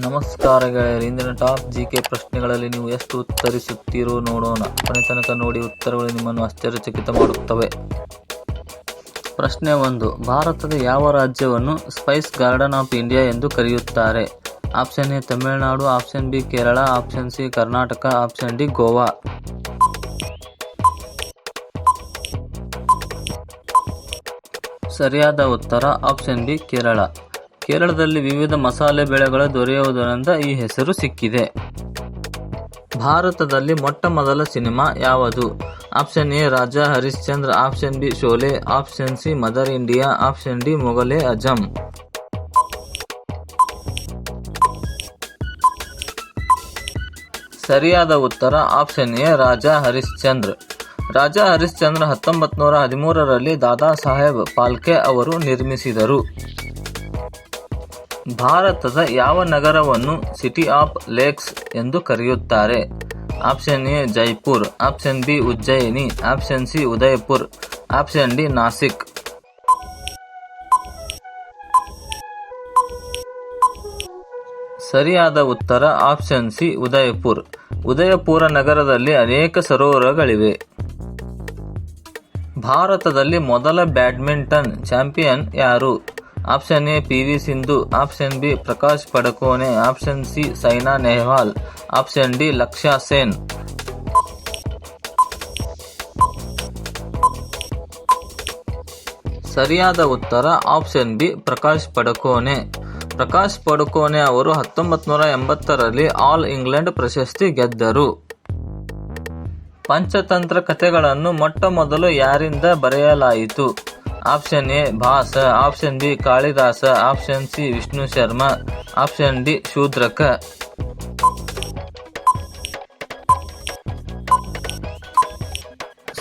ನಮಸ್ಕಾರ ಗೆಳೆಯರು, ಇಂದಿನ ಟಾಪ್ ಜಿ ಕೆ ಪ್ರಶ್ನೆಗಳಲ್ಲಿ ನೀವು ಎಷ್ಟು ಉತ್ತರಿಸುತ್ತೀರೋ ನೋಡೋಣ. ಕೊನೆ ತನಕ ನೋಡಿ ಉತ್ತರಗಳು ನಿಮ್ಮನ್ನು ಆಶ್ಚರ್ಯಚಕಿತ ಮಾಡುತ್ತವೆ. ಪ್ರಶ್ನೆ ಒಂದು, ಭಾರತದ ಯಾವ ರಾಜ್ಯವನ್ನು ಸ್ಪೈಸ್ ಗಾರ್ಡನ್ ಆಫ್ ಇಂಡಿಯಾ ಎಂದು ಕರೆಯುತ್ತಾರೆ? Option A, Tamil Nadu, option B, Kerala, option C, Karnataka, option D, Goa. ಸರಿಯಾದ ಉತ್ತರ, ಆಪ್ಷನ್ ಬಿ, ಕೇರಳ. ಕೇರಳದಲ್ಲಿ ವಿವಿಧ ಮಸಾಲೆ ಬೆಳೆಗಳು ದೊರೆಯುವುದರಿಂದ ಈ ಹೆಸರು ಸಿಕ್ಕಿದೆ. ಭಾರತದಲ್ಲಿ ಮೊಟ್ಟ ಮೊದಲ ಸಿನಿಮಾ ಯಾವುದು? Option A, Raja Harishchandra, option B, Sholay, option C, mother India, option D, Mughal-e Azam. ಸರಿಯಾದ ಉತ್ತರ ಆಪ್ಷನ್ ಎ, ರಾಜಾ ಹರಿಶ್ಚಂದ್ರ. ರಾಜಾ ಹರಿಶ್ಚಂದ್ರ ಹತ್ತೊಂಬತ್ತು ನೂರ ಹದಿಮೂರರಲ್ಲಿ ದಾದಾ ಸಾಹೇಬ್ ಪಾಲ್ಕೆ ಅವರು ನಿರ್ಮಿಸಿದರು. ಭಾರತದ ಯಾವ ನಗರವನ್ನು ಸಿಟಿ ಆಫ್ ಲೇಕ್ಸ್ ಎಂದು ಕರೆಯುತ್ತಾರೆ? Option A, Jaipur. Option B, Ujjaini. Option C, Udaipur. Option D, Nashik. ಸರಿಯಾದ ಉತ್ತರ ಆಪ್ಷನ್ ಸಿ, ಉದಯಪುರ್. ಉದಯಪುರ ನಗರದಲ್ಲಿ ಅನೇಕ ಸರೋವರಗಳಿವೆ. ಭಾರತದಲ್ಲಿ ಮೊದಲ ಬ್ಯಾಡ್ಮಿಂಟನ್ ಚಾಂಪಿಯನ್ ಯಾರು? Option A, P V Sindhu. Option B, Prakash Padukone option C, Saina Nehwal. Option D Lakshya Sen. ಸರಿಯಾದ ಉತ್ತರ ಆಪ್ಷನ್ ಬಿ, ಪ್ರಕಾಶ್ ಪಡಕೋನೆ ಪ್ರಕಾಶ್ ಪಡುಕೋನೆ ಅವರು ಹತ್ತೊಂಬತ್ತು ನೂರ ಎಂಬತ್ತರಲ್ಲಿ ಆಲ್ ಇಂಗ್ಲೆಂಡ್ ಪ್ರಶಸ್ತಿ ಗೆದ್ದರು. ಪಂಚತಂತ್ರ ಕಥೆಗಳನ್ನು ಮೊಟ್ಟ ಮೊದಲು ಯಾರಿಂದ ಬರೆಯಲಾಯಿತು? Option A Bhasa option B Kalidasa option C Vishnu Sharma option D Shudraka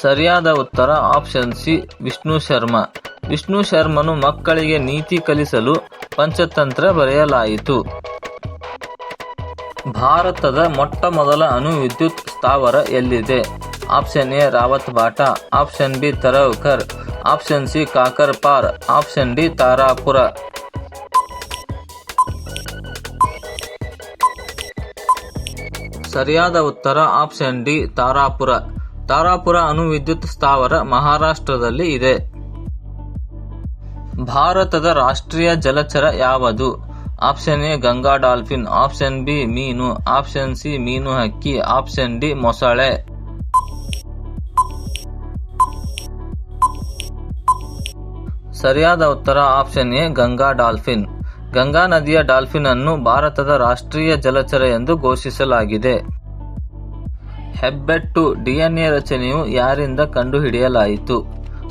ಸರಿಯಾದ ಉತ್ತರ ಆಪ್ಷನ್ ಸಿ ವಿಷ್ಣು ಶರ್ಮಾ ವಿಷ್ಣು ಶರ್ಮನು ಮಕ್ಕಳಿಗೆ ನೀತಿ ಕಲಿಸಲು ಪಂಚತಂತ್ರ ಬರೆಯಲಾಯಿತು. ಭಾರತದ ಮೊಟ್ಟ ಮೊದಲ ಅಣು ವಿದ್ಯುತ್ ಸ್ಥಾವರ ಎಲ್ಲಿದೆ? Option A Rawatbhata option B ತರವ್ಕರ್ option C Kakrapar option D Tarapur ಸರಿಯಾದ ಉತ್ತರ ಆಪ್ಷನ್ ಡಿ ತಾರಾಪುರ ತಾರಾಪುರ ಅಣು ವಿದ್ಯುತ್ ಸ್ಥಾವರ ಮಹಾರಾಷ್ಟ್ರದಲ್ಲಿ ಇದೆ. ಭಾರತದ ರಾಷ್ಟ್ರೀಯ ಜಲಚರ ಯಾವುದು? Option A Ganga dolphin. Option B ಮೀನು. ಆಪ್ಷನ್ ಸಿ ಮೀನು ಹಕ್ಕಿ. ಆಪ್ಷನ್ ಡಿ ಮೊಸಳೆ. ಸರಿಯಾದ ಉತ್ತರ option A, Ganga dolphin. Ganga ನದಿಯ ಡಾಲ್ಫಿನ್ ಅನ್ನು ಭಾರತದ ರಾಷ್ಟ್ರೀಯ ಜಲಚರ ಎಂದು ಘೋಷಿಸಲಾಗಿದೆ. ಹೆಬ್ಬೆಟ್ಟು ಡಿಎನ್ಎ ರಚನೆಯು ಯಾರಿಂದ ಕಂಡುಹಿಡಿಯಲಾಯಿತು?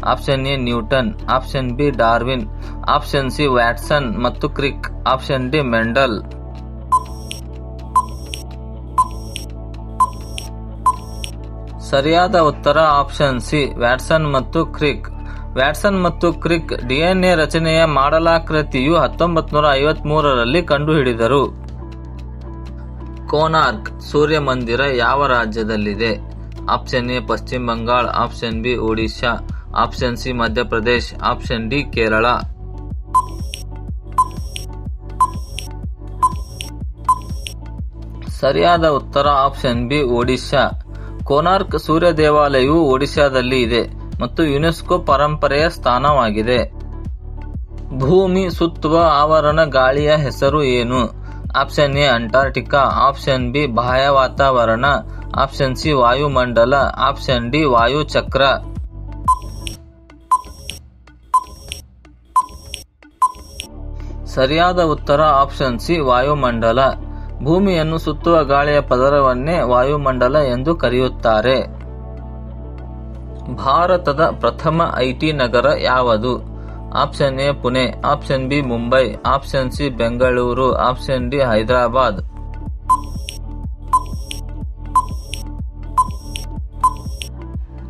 Option A, Newton. Option B, Darwin. Option C, Watson ಮತ್ತು ಕ್ರಿಕ್. Option D, Mendel. ಸರಿಯಾದ ಉತ್ತರ ಆಪ್ಷನ್ ಸಿ, ವ್ಯಾಟ್ಸನ್ ಮತ್ತು ಕ್ರಿಕ್. ವ್ಯಾಟ್ಸನ್ ಮತ್ತು ಕ್ರಿಕ್ ಡಿಎನ್ಎ ರಚನೆಯ ಮಾಡಲಾಕೃತಿಯು ಹತ್ತೊಂಬತ್ತು ನೂರ ಐವತ್ಮೂರರಲ್ಲಿ ಕಂಡುಹಿಡಿದರು. ಕೋನಾರ್ಕ್ ಸೂರ್ಯ ಮಂದಿರ ಯಾವ ರಾಜ್ಯದಲ್ಲಿದೆ? Option A, Pashchim Bangala, option B, Odisha, option C, Madhya Pradesh, option D, Kerala. ಸರಿಯಾದ ಉತ್ತರ ಆಪ್ಷನ್ ಬಿ, ಒಡಿಶಾ. ಕೋನಾರ್ಕ್ ಸೂರ್ಯ ದೇವಾಲಯವು ಒಡಿಶಾದಲ್ಲಿ ಇದೆ. ಮತ್ತು ಯುನೆಸ್ಕೋ ಪರಂಪರೆಯ ಸ್ಥಾನವಾಗಿದೆ. ಭೂಮಿ ಸುತ್ತುವ ಆವರಣ ಗಾಳಿಯ ಹೆಸರು ಏನು? Option A, Antarctica. Option B, ಬಾಹ್ಯ ವಾತಾವರಣ. ಆಪ್ಷನ್ ಸಿ, ವಾಯುಮಂಡಲ. ಆಪ್ಷನ್ ಡಿ, ವಾಯುಚಕ್ರ. ಸರಿಯಾದ ಉತ್ತರ ಆಪ್ಷನ್ ಸಿ, ವಾಯುಮಂಡಲ. ಭೂಮಿಯನ್ನು ಸುತ್ತುವ ಗಾಳಿಯ ಪದರವನ್ನೇ ವಾಯುಮಂಡಲ ಎಂದು ಕರೆಯುತ್ತಾರೆ. ಭಾರತದ ಪ್ರಥಮ ಐಟಿ ನಗರ ಯಾವುದು? Option A Pune, option B Mumbai, option C Bengaluru, option D Hyderabad.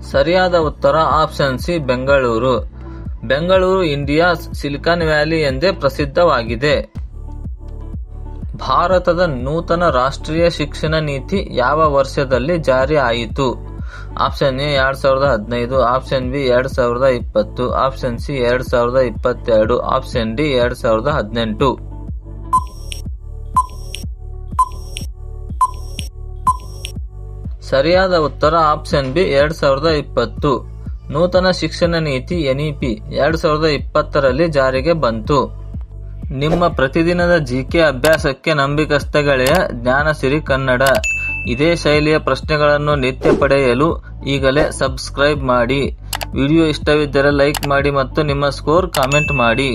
ಸರಿಯಾದ ಉತ್ತರ option C Bengaluru. Bengaluru India silicon valley ಎಂದೇ ಪ್ರಸಿದ್ಧವಾಗಿದೆ. ಭಾರತದ ನೂತನ ರಾಷ್ಟ್ರೀಯ ಶಿಕ್ಷಣ ನೀತಿ ಯಾವ ವರ್ಷದಲ್ಲಿ ಜಾರಿ ಆಯಿತು? ಆಪ್ಷನ್ ಎ ಎರಡು ಸಾವಿರದ ಹದಿನೈದು. ಆಪ್ಷನ್ ಬಿ ಎರಡು ಸಾವಿರದ ಇಪ್ಪತ್ತು. ಆಪ್ಷನ್ ಸಿ ಎರಡು ಸಾವಿರದ ಇಪ್ಪತ್ತೆರಡು. ಆಪ್ಷನ್ ಡಿ ಎರಡು ಸಾವಿರದ ಹದಿನೆಂಟು. ಸರಿಯಾದ ಉತ್ತರ ಆಪ್ಷನ್ ಬಿ ಎರಡು ಸಾವಿರದ ಇಪ್ಪತ್ತು. ನೂತನ ಶಿಕ್ಷಣ ನೀತಿ, ಎನ್ಇಪಿ. ಎರಡು ಸಾವಿರದ ಇಪ್ಪತ್ತರಲ್ಲಿ ಜಾರಿಗೆ ಬಂತು. ನಿಮ್ಮ ಪ್ರತಿದಿನದ ಜಿಕೆ ಅಭ್ಯಾಸಕ್ಕೆ ನಂಬಿಕಸ್ಥೆಗಳೆಯ ಜ್ಞಾನಸಿರಿ ಕನ್ನಡ. ಇದೇ ಶೈಲಿಯ ಪ್ರಶ್ನೆಗಳನ್ನು ನಿತ್ಯ ಪಡೆಯಲು ಈಗಲೇ ಸಬ್ಸ್ಕ್ರೈಬ್ ಮಾಡಿ. ವಿಡಿಯೋ ಇಷ್ಟವಿದ್ದರೆ ಲೈಕ್ ಮಾಡಿ ಮತ್ತು ನಿಮ್ಮ ಸ್ಕೋರ್ ಕಾಮೆಂಟ್ ಮಾಡಿ.